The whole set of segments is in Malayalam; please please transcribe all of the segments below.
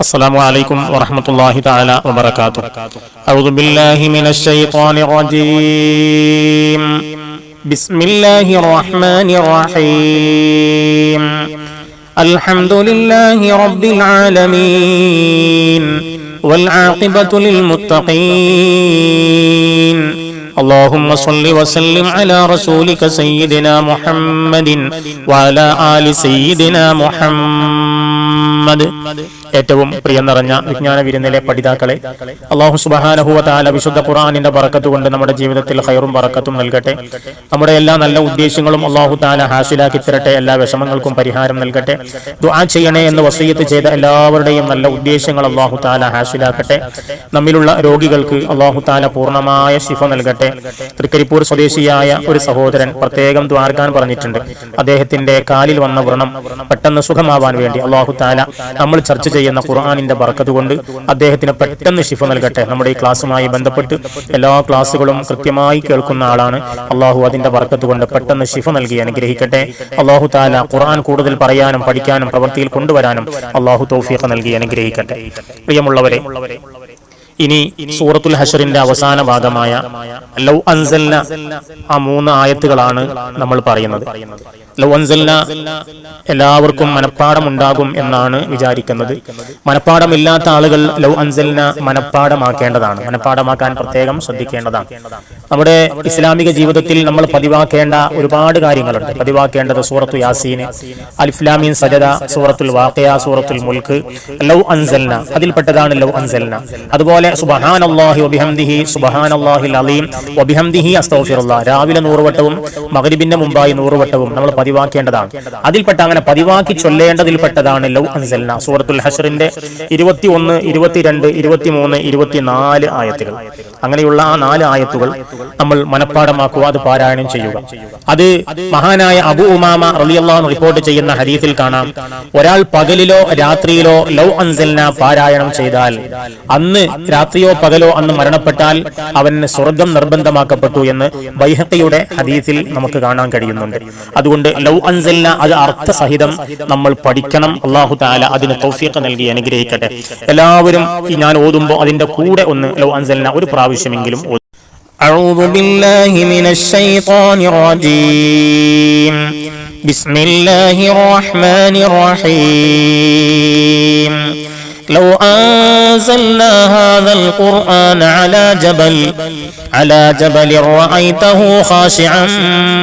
السلام عليكم ورحمة الله تعالى وبركاته أعوذ بالله من الشيطان الرجيم بسم الله الرحمن الرحيم الحمد لله رب العالمين والعاقبة للمتقين اللهم صل وسلم على رسولك سيدنا محمد وعلى آل سيدنا محمد ഏറ്റവും പ്രിയം നിറഞ്ഞ വിജ്ഞാന വിരുന്നിലെ പഠിതാക്കളെ അള്ളാഹു സുബഹാനഹുവ താല വിശുദ്ധ ഖുറാനിന്റെ പറക്കത്ത് കൊണ്ട് നമ്മുടെ ജീവിതത്തിൽ ഹൈറും പറക്കത്തും നൽകട്ടെ. നമ്മുടെ എല്ലാ നല്ല ഉദ്ദേശങ്ങളും അള്ളാഹു താല ഹാസിലാക്കി തരട്ടെ. എല്ലാ വിഷമങ്ങൾക്കും പരിഹാരം നൽകട്ടെ. ദുആ ചെയ്യണേ എന്ന് വസീയത്ത് ചെയ്ത എല്ലാവരുടെയും നല്ല ഉദ്ദേശങ്ങൾ അള്ളാഹു താല ഹാസിലാക്കട്ടെ. നമ്മിലുള്ള രോഗികൾക്ക് അള്ളാഹു താല പൂർണമായ ശിഫ നൽകട്ടെ. തൃക്കരിപ്പൂർ സ്വദേശിയായ ഒരു സഹോദരൻ പ്രത്യേകം ദ്വാർക്കാൻ പറഞ്ഞിട്ടുണ്ട്. അദ്ദേഹത്തിന്റെ കാലിൽ വന്ന വ്രണം പെട്ടെന്ന് സുഖമാവാൻ വേണ്ടി അള്ളാഹു താല നമ്മൾ ചർച്ച ചെയ്യുന്ന ഖുർആാനിന്റെ കൊണ്ട് അദ്ദേഹത്തിന് പെട്ടെന്ന് ഷിഫ നൽകട്ടെ. നമ്മുടെ ഈ ക്ലാസ്സുമായി ബന്ധപ്പെട്ട് എല്ലാ ക്ലാസ്സുകളും കൃത്യമായി കേൾക്കുന്ന ആളാണ് അള്ളാഹു. അതിന്റെ കൊണ്ട് പെട്ടെന്ന് ഷിഫ നൽകി അനുഗ്രഹിക്കട്ടെ. അള്ളാഹു താല ഖുർആൻ കൂടുതൽ പറയാനും പഠിക്കാനും പ്രവൃത്തിയിൽ കൊണ്ടുവരാനും അള്ളാഹു തൗഫീഖ് നൽകി അനുഗ്രഹിക്കട്ടെ. പ്രിയമുള്ളവരെ ഇനി സൂറത്തുൽ ഹഷറിന്റെ അവസാന ഭാഗമായ ലൗ അൻസൽന ആ മൂന്ന് ആയത്തുകളാണ് നമ്മൾ പറയുന്നത്. ലൗ അൻസൽന എല്ലാവർക്കും മനപ്പാടം ഉണ്ടാകും എന്നാണ് വിചാരിക്കുന്നത്. മനപ്പാടമില്ലാത്ത ആളുകൾ ലൗ അൻസലിന മനപ്പാടമാക്കേണ്ടതാണ് മനപ്പാടമാക്കാൻ പ്രത്യേകം ശ്രദ്ധിക്കേണ്ടതാണ്. നമ്മുടെ ഇസ്ലാമിക ജീവിതത്തിൽ നമ്മൾ പതിവാക്കേണ്ട ഒരുപാട് കാര്യങ്ങളുണ്ട്. പതിവാക്കേണ്ടത് സൂറത്തു യാസീൻ അലിഫ്ലാമീൻ സജദ സൂറത്തുൽ വാഖിയ സൂറത്തുൽ മുൽക്ക് ലൗ അൻസൽന അതിൽപ്പെട്ടതാണ് ലൗ അൻസൽന അതുപോലെ അലീം രാവിലെ നൂറുവട്ടവും മകരിബിന്റെ മുമ്പായി നൂറുവട്ടവും നമ്മൾ പതിവാക്കേണ്ടതാണ്. അതിൽപ്പെട്ട അങ്ങനെ പതിവാക്കി ചൊല്ലേണ്ടതിൽപ്പെട്ടതാണ് ലൗ അൻസൽന സൂറത്തുൽ ഹഷറിന്റെ ഇരുപത്തി ഒന്ന് ഇരുപത്തിരണ്ട് ഇരുപത്തിമൂന്ന് ഇരുപത്തിനാല് ആയത്തുകൾ. അങ്ങനെയുള്ള ആ നാല് ആയത്തുകൾ നമ്മൾ മനഃപ്പാടമാക്കുക അത് പാരായണം ചെയ്യുക. അത് മഹാനായ അബു ഉമാമ റളിയല്ലാഹു റിപ്പോർട്ട് ചെയ്യുന്ന ഹദീസിൽ കാണാം. ഒരാൾ പകലിലോ രാത്രിയിലോ ലൗ അൻസൽന പാരായണം ചെയ്താൽ അന്ന് രാത്രിയോ പകലോ അന്ന് മരണപ്പെട്ടാൽ അവന് സ്വർഗം നിർബന്ധമാക്കപ്പെട്ടു എന്ന് ബൈഹത്തയുടെ ഹദീസിൽ നമുക്ക് കാണാൻ കഴിയുന്നുണ്ട്. അതുകൊണ്ട് ലൗ അൻസൽന അത് അർത്ഥസഹിതം നമ്മൾ പഠിക്കണം അള്ളാഹു താല അതിന് തൗഫീഖ് നൽകി അനുഗ്രഹിക്കട്ടെ എല്ലാവരും ഈ ഞാൻ ഓതുമ്പോൾ അതിന്റെ കൂടെ ഒന്ന് ലൗ അൻസൽന ഒരു പ്രാവശ്യമെങ്കിലും ഓതും. أعوذ بالله من الشيطان الرجيم بسم الله الرحمن الرحيم لو أنزلنا هذا القرآن على جبل على جبل رأيته خاشعا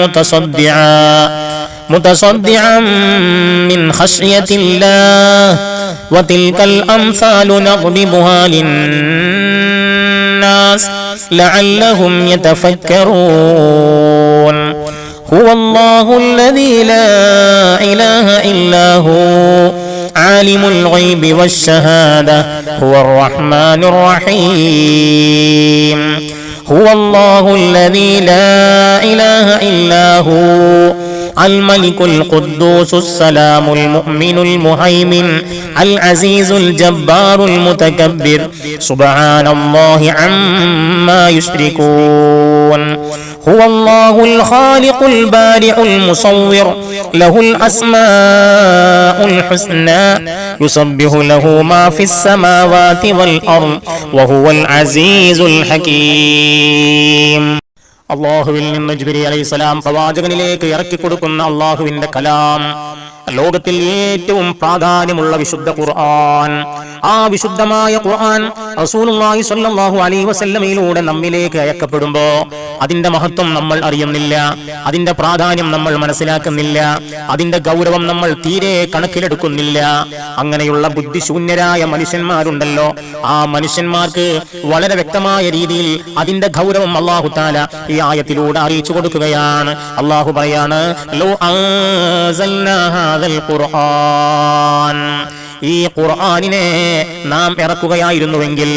متصدعا متصدعا من خشية الله وتلك الأمثال نضربها للناس لعلهم يتفكرون. هو الله الذي لا إله إلا هو عالم الغيب والشهادة هو الرحمن الرحيم. هو الله الذي لا إله إلا هو. الملك القدوس السلام المؤمن المهيمن العزيز الجبار المتكبر. سبحان الله عما يشركون. هو الله الخالق البارئ المصور. له الأسماء الحسنى. يسبح له ما في السماوات والأرض. وهو العزيز الحكيم. അള്ളാഹുവിൽ നിന്ന് ജിബിരി അലൈഹിസ്സലാം പ്രവാചകനിലേക്ക് ഇറക്കി കൊടുക്കുന്ന അള്ളാഹുവിന്റെ കലാം. ലോകത്തിൽ ഏറ്റവും പ്രാധാന്യമുള്ള വിശുദ്ധ ഖുർആൻ. ആ വിശുദ്ധമായ ഖുർആൻ റസൂലുള്ളാഹി സ്വല്ലല്ലാഹു അലൈഹി വസല്ലമയിലൂടെ നമ്മിലേക്ക് അയക്കപ്പെടുമ്പോ അതിന്റെ മഹത്വം നമ്മൾ അറിയുന്നില്ല. അതിന്റെ പ്രാധാന്യം നമ്മൾ മനസ്സിലാക്കുന്നില്ല. അതിന്റെ ഗൗരവം നമ്മൾ തീരെ കണക്കിലെടുക്കുന്നില്ല. അങ്ങനെയുള്ള ബുദ്ധിശൂന്യരായ മനുഷ്യന്മാരുണ്ടല്ലോ. ആ മനുഷ്യന്മാർക്ക് വളരെ വ്യക്തമായ രീതിയിൽ അതിന്റെ ഗൗരവം അള്ളാഹു താല ഈ ആയത്തിലൂടെ അറിയിച്ചു കൊടുക്കുകയാണ്. അള്ളാഹു പറയാണ് ലോ ഖുർആൻ. ഈ ഖുർആനിനെ നാം ഇറക്കുകയായിരുന്നുവെങ്കിൽ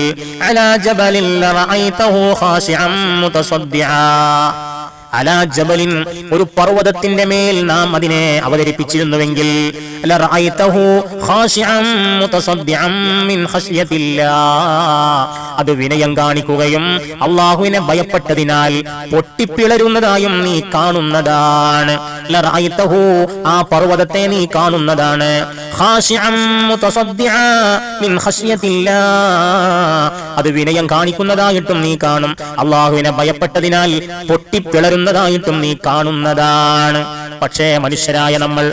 അലാ ജബലിൻ ഒരു പർവതത്തിന്റെ മേൽ നാം അതിനെ അവതരിപ്പിച്ചിരുന്നുവെങ്കിൽ അത് വിനയം കാണിക്കുകയും അള്ളാഹുവിനെ ഭയപ്പെട്ടതിനാൽ പൊട്ടിപ്പിളരുന്നതായും നീ കാണുന്നതാണ്. ആ പർവതത്തെ നീ കാണുന്നതാണ്. അത് വിനയം കാണിക്കുന്നതായിട്ടും നീ കാണും. അള്ളാഹുവിനെ ഭയപ്പെട്ടതിനാൽ പൊട്ടിപ്പിളരുന്നതായിട്ടും നീ കാണുന്നതാണ്. പക്ഷേ മനുഷ്യരായ നമ്മൾ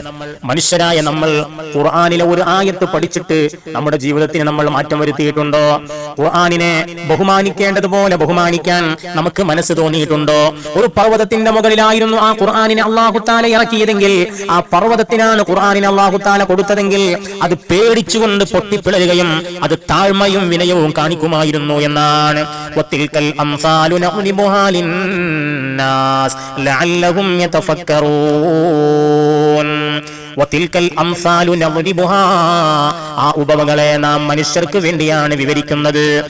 മനുഷ്യരായ നമ്മൾ ഖുർആാനിലെ ഒരു ആയത്ത് പഠിച്ചിട്ട് നമ്മുടെ ജീവിതത്തിന് നമ്മൾ മാറ്റം വരുത്തിയിട്ടുണ്ടോ? ഖുർആാനിനെ ബഹുമാനിക്കേണ്ടതുപോലെ ബഹുമാനിക്കാൻ നമുക്ക് മനസ്സ് തോന്നിയിട്ടുണ്ടോ? ഒരു പർവതത്തിന്റെ മുകളിലായിരുന്നു ആ ഖുർആാനിനെ അള്ളാഹുത്താല ഇറക്കിയതെങ്കിൽ ആ പർവതത്തിനാണ് ഖുർആാനിനെ അള്ളാഹുത്താല കൊടുത്തതെങ്കിൽ അത് പേടിച്ചുകൊണ്ട് പൊട്ടിപ്പിളരുകയും അത് താഴ്മയും വിനയവും കാണിക്കുമായിരുന്നു എന്നാണ്. വത്തിൽക്കൽ അംസാലു الناس لعلهم يتفكرون. ആ ഉപമകളെ നാം മനുഷ്യർക്ക് വേണ്ടിയാണ് വിവരിക്കുന്നത്.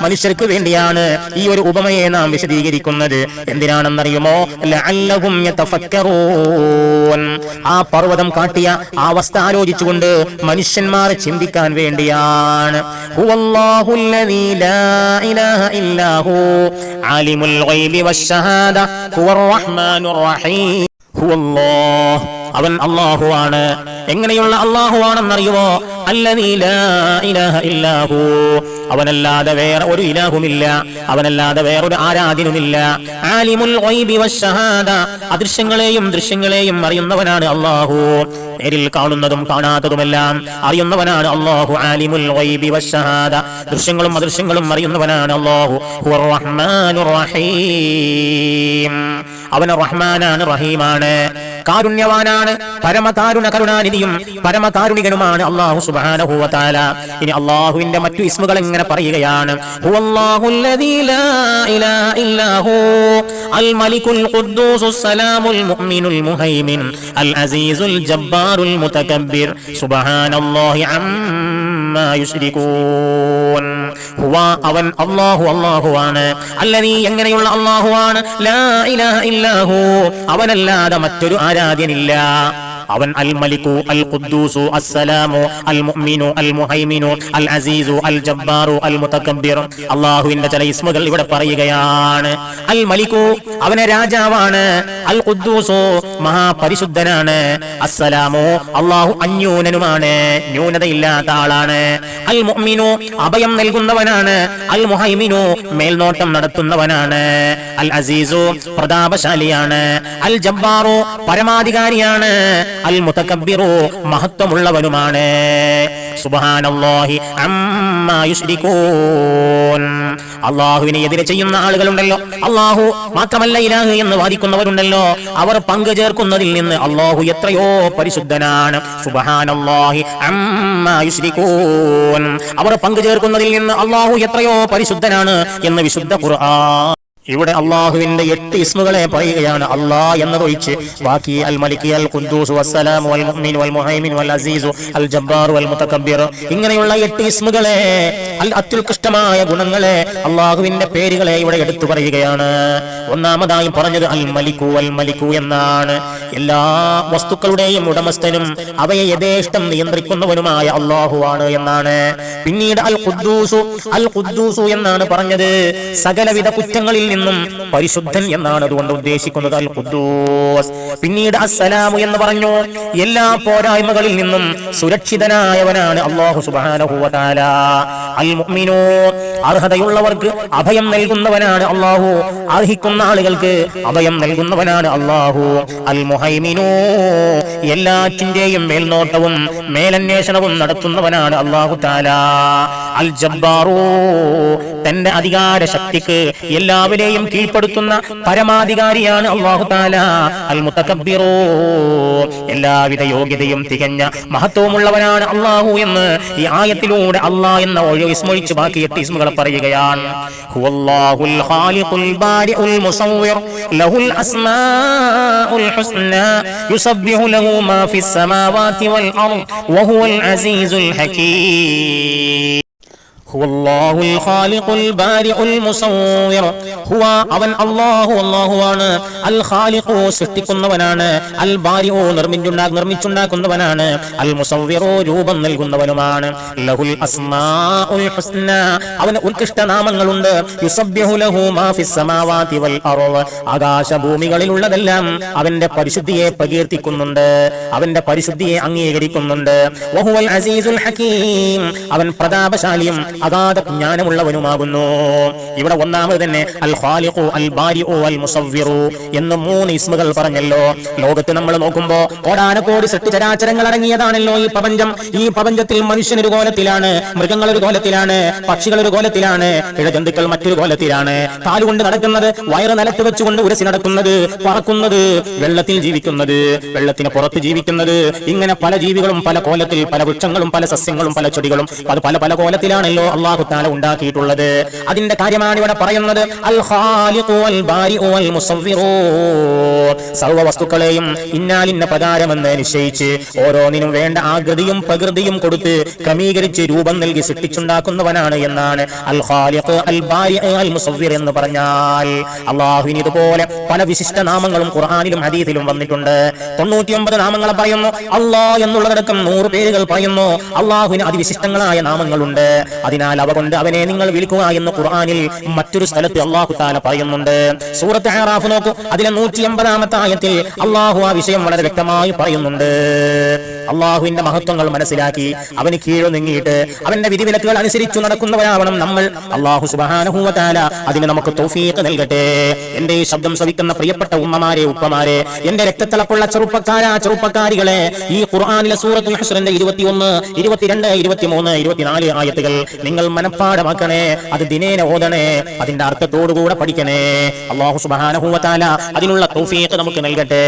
മനുഷ്യർക്ക് വേണ്ടിയാണ് ഈ ഒരു ഉപമയെ നാം വിശദീകരിക്കുന്നത്. എന്തിനാണെന്നറിയുമോ? ആ പർവതം കാട്ടിയ ആ അവസ്ഥ ആലോചിച്ചുകൊണ്ട് മനുഷ്യന്മാർ ചിന്തിക്കാൻ വേണ്ടിയാണ്. ആലിമുൽ അവൻ അള്ളാഹു ആണ് എങ്ങനെയുള്ള അള്ളാഹു ആണെന്നറിയുമോ ഇല്ലാഹു. അവനല്ലാതെ വേറെ ഒരു ഇലാഹുമില്ല. അവനല്ലാതെ വേറൊരു ആരാധനുമില്ല ആലിമുൽ അദൃശ്യങ്ങളെയും ദൃശ്യങ്ങളെയും അറിയുന്നവനാണ് അള്ളാഹു നേരിൽ കാണുന്നതും കാണാത്തതുമെല്ലാം അറിയുന്നവനാണ് അള്ളാഹു ആലിമുൽ ദൃശ്യങ്ങളും അദൃശ്യങ്ങളും അറിയുന്നവനാണ് അള്ളാഹു റഹീം. അവൻ റഹ്മാനാണ് റഹീമാണ്. കാരുണ്യവാനാണ് പരമതാരുണ കരുണാനിധിയും പരമകാരുണികനുമാണ് അള്ളാഹു സുബ്ഹാനഹു ഹൂവത്താല ഇനി അള്ളാഹുവിന്റെ മറ്റു ഇസ്മുകൾ എങ്ങനെ പറയുകയാണ്. മുഅ്മിനുൽ മുഹൈമിൻ അൽ ഹുവ അവൻ അല്ലാഹു അല്ലാഹുവാണ് അല്ലദീ എങ്ങനെയുള്ള ഇല്ലാഹു. അവനല്ലാതെ മറ്റൊരു ആരാധ്യനില്ല. അവൻ അൽ മലിക്കു അൽ ഖുദ്ദൂസു അസ്സലാമു അൽ മുഅ്മിനു അൽ മുഹൈമിനു അൽ അസീസു അൽ ജബ്ബാറു അൽ അല്ലാഹുവിന്റെ ചില ഇസ്മുകൾ ഇവിടെ പറയുകയാണ്. അൽ മലിക്കു അവനെ രാജാവാണ്. അൽ ഖുദ്ദൂസു മഹാപരിശുദ്ധനാണ്. അസ്സലാമു അല്ലാഹു അന്യൂനനുമാണ്. ന്യൂനതയില്ലാത്ത ആളാണ്. അൽ മുഅ്മിനു അഭയം നൽകുന്നവനാണ്. അൽ മുഹൈമിനു മേൽനോട്ടം നടത്തുന്നവനാണ്. അൽ അസീസു പ്രതാപശാലിയാണ്. അൽ ജബ്ബാറു പരമാധികാരിയാണ്. അൽ മുതകബ്ബിറു മഹത്വമുള്ളവനുമാണ്. സുബ്ഹാനല്ലാഹി അമ്മാ അള്ളാഹുവിനെ എതിരെ ചെയ്യുന്ന ആളുകളുണ്ടല്ലോ. അള്ളാഹു മാത്രമല്ല ഇലാഹ് എന്ന് വാദിക്കുന്നവരുണ്ടല്ലോ. അവർ പങ്കു ചേർക്കുന്നതിൽ നിന്ന് അള്ളാഹു എത്രയോ പരിശുദ്ധനാണ്. സുബ്ഹാനല്ലാഹി അമ്മാ അവർ പങ്കു ചേർക്കുന്നതിൽ നിന്ന് അള്ളാഹു എത്രയോ പരിശുദ്ധനാണ് എന്ന് വിശുദ്ധ ഖുർആൻ ഇവിടെ അള്ളാഹുവിന്റെ എട്ട് ഇസ്മുകളെ പറയുകയാണ്. അള്ളാ എന്നതൊഴിച്ച് ബാക്കി അൽ മലിക് അൽ ഖുദ്ദൂസ് വസ്സലാം വൽ മുഅ്മിൻ വൽ മുഹൈമിൻ വൽ അസീസു അൽ ജബ്ബാർ വൽ മുതകബ്ബിർ ഇങ്ങനെയുള്ള എട്ട് ഇസ്മുകളെ അൽ അത്യുത്കൃഷ്ടമായ ഗുണങ്ങളെ അള്ളാഹുവിന്റെ പേരുകളെ ഇവിടെ എടുത്തു പറയുകയാണ്. ഒന്നാമതായി പറഞ്ഞത് അൽ മലിക്കു അൽ മലിക്കു എന്നാണ്. എല്ലാ വസ്തുക്കളുടെയും ഉടമസ്ഥനും അവയെ യഥേഷ്ടം നിയന്ത്രിക്കുന്നവനുമായ അള്ളാഹുവാണ് എന്നാണ്. പിന്നീട് അൽ ഖുദ്ദൂസു അൽ ഖുദ്ദൂസു എന്നാണ് പറഞ്ഞത്. സകലവിധ കുറ്റങ്ങളിൽ നിന്നും പരിശുദ്ധൻ എന്നാണ് അതുകൊണ്ട് ഉദ്ദേശിക്കുന്നത്. അൽ ഖുദ്ദൂസ് പിന്നീട് അസ്സലാമു എന്ന് പറഞ്ഞു. എല്ലാ പോരായ്മകളിൽ നിന്നും സുരക്ഷിതനായവനാണ് അള്ളാഹു സുബ്ഹാനഹു വ തആല അൽ മുഅ്മിനൂ അർഹതയുള്ളവർക്ക് അഭയം നൽകുന്നവനാണ് അള്ളാഹു അർഹിക്കുന്ന ആളുകൾക്ക് അഭയം നൽകുന്നവനാണ് അള്ളാഹു അൽ മുഹൈമിനൂ എല്ലാറ്റിന്റെയും മേൽനോട്ടവും മേലന്വേഷണവും നടത്തുന്നവനാണ് അള്ളാഹു താല അൽ ജബ്ബാറൂ തന്റെ അധികാര ശക്തിക്ക് എല്ലാവരെയും കീഴ്പ്പെടുത്തുന്ന പരമാധികാരിയാണ് അള്ളാഹു താല. അൽ എല്ലാവിധ യോഗ്യതയും തികഞ്ഞ മഹത്വമുള്ളവനാണ് അള്ളാഹു എന്ന് ഈ ആയത്തിലൂടെ അള്ളാഹ് എന്ന ഒഴിവ് വിസ്മരിച്ച് ബാക്കി എട്ട് ഇസ്മുകളെ പറയുകയാണ്. ഹുവല്ലാഹുൽ ഖാലിഖുൽ ബാരിഉൽ മുസവ്വിർ المصور هو അവൻ അല്ലാഹു അല്ലാഹുവാണ് അൽ ഖാലിഖു സൃഷ്ടിക്കുന്നവനാണ്. അൽ ബാരിഉ നിർമ്മിച്ചുണ്ടാ നിർമ്മിച്ചുണ്ടാക്കുന്നവനാണ്. അൽ മുസവ്വിറു രൂപം നൽകുന്നവനുമാണ്. ലഹുൽ അസ്മാഉൽ ഹുസ്ന. അവന് ഉത്കൃഷ്ട നാമങ്ങളുണ്ട്. യുസബ്ബിഹു ലഹു മാ ഫിസ് സമാവാതി വൽ അർദ്. ആകാശ ഭൂമികളിലുള്ളതെല്ലാം അവന്റെ പരിശുദ്ധിയെ പ്രകീർത്തിക്കുന്നുണ്ട്. അവന്റെ പരിശുദ്ധിയെ അംഗീകരിക്കുന്നുണ്ട്. വഹുവൽ അസീസുൽ ഹകീം. അവൻ പ്രതാപശാലിയും അഗാധ ജ്ഞാനമുള്ളവനുമാകുന്നു. ഇവിടെ ഒന്നാമത് തന്നെ അൽ ഖാലിഖു അൽ ബാരിഉ അൽ മുസവ്വിറു എന്ന് മൂന്ന് ഇസ്മുകൾ പറഞ്ഞല്ലോ. ലോകത്ത് നമ്മൾ നോക്കുമ്പോ കോടാനക്കോടി സൃഷ്ടിചരാചരങ്ങൾ അടങ്ങിയതാണല്ലോ ഈ പ്രപഞ്ചം. ഈ പ്രപഞ്ചത്തിൽ മനുഷ്യൻ ഒരു കോലത്തിലാണ് മൃഗങ്ങൾ ഒരു കോലത്തിലാണ് പക്ഷികൾ ഒരു കോലത്തിലാണ് ഇഴജന്തുക്കൾ മറ്റൊരു കോലത്തിലാണ്. കാലുകൊണ്ട് നടക്കുന്നത് വയറ് നിലത്ത് വെച്ചുകൊണ്ട് ഉരസി നടക്കുന്നത് പറക്കുന്നത് വെള്ളത്തിൽ ജീവിക്കുന്നത് വെള്ളത്തിന് പുറത്ത് ജീവിക്കുന്നത്. ഇങ്ങനെ പല ജീവികളും പല കോലത്തിൽ പല വൃക്ഷങ്ങളും പല സസ്യങ്ങളും പല ചെടികളും. അത് പല പല കോലത്തിലാണല്ലോ. അള്ളാഹു താല ഉണ്ടാക്കിയിട്ടുള്ളത്. അതിന്റെ കാര്യമാണ് ഇവിടെ പറയുന്നത്. അൽ സർവ വസ്തുക്കളെയും ഇന്നാലിന്ന പ്രകാരമെന്ന് നിശ്ചയിച്ച് ഓരോന്നിനും വേണ്ട ആകൃതിയും പ്രകൃതിയും കൊടുത്ത് ക്രമീകരിച്ച് രൂപം നൽകി സൃഷ്ടിച്ചുണ്ടാക്കുന്നവനാണ് എന്നാണ് അൽ മുസവ്വിർ എന്ന് പറഞ്ഞാൽ. അള്ളാഹുവിന് ഇതുപോലെ പല വിശിഷ്ട നാമങ്ങളും ഖുർആാനിലും ഹദീസിലും വന്നിട്ടുണ്ട്. തൊണ്ണൂറ്റിയൊമ്പത് നാമങ്ങളെ പറയുന്നു. അള്ളാഹ് എന്നുള്ളതടക്കം നൂറ് പേരുകൾ പറയുന്നു. അള്ളാഹുവിന് അതിവിശിഷ്ടങ്ങളായ നാമങ്ങളുണ്ട്. അതിനാൽ അവ കൊണ്ട് അവനെ നിങ്ങൾ വിളിക്കുക എന്ന് ഖുർആാനിൽ മറ്റൊരു സ്ഥലത്ത് അള്ളാഹു താല പറയുന്നുണ്ട്. സൂറത്ത് ആറാഫ് നോക്കൂ. അതിലെ നൂറ്റി എൺപതാമത്തെ ആയത്തിൽ അള്ളാഹു ആ വിഷയം വളരെ വ്യക്തമായി പറയുന്നുണ്ട്. അള്ളാഹുവിന്റെ മഹത്വങ്ങൾ മനസ്സിലാക്കി അവന് കീഴ് നീങ്ങിയിട്ട് അവന്റെ വിധിവിലക്കുകൾ അനുസരിച്ചു നടക്കുന്നവരാവണം നമ്മൾ. അള്ളാഹു സുബാനഹൂവത്താല അതിന് നമുക്ക് തൗഫീഖ് നൽകട്ടെ. എന്റെ ഈ ശബ്ദം ശ്രവിക്കുന്ന പ്രിയപ്പെട്ട ഉമ്മമാരെ ഉപ്പമാരെ എന്റെ രക്തത്തിളപ്പുള്ള ചെറുപ്പക്കാരാ ചെറുപ്പക്കാരികളെ ഈ ഖുർആാനിലെ സൂറത്ത് ഹസ്റിന്റെ ഇരുപത്തിയൊന്ന് ഇരുപത്തിരണ്ട് ഇരുപത്തിമൂന്ന് ഇരുപത്തിനാല് ആയത്തുകൾ നിങ്ങൾ മനഃപ്പാടമാക്കണേ അത് ദിനേന ഓതണേ അതിന്റെ അർത്ഥത്തോടുകൂടെ പഠിക്കണേ. അള്ളാഹു സുബാനഹൂവത്താല അതിനുള്ള തൗഫീഖ് നമുക്ക് നൽകട്ടെ.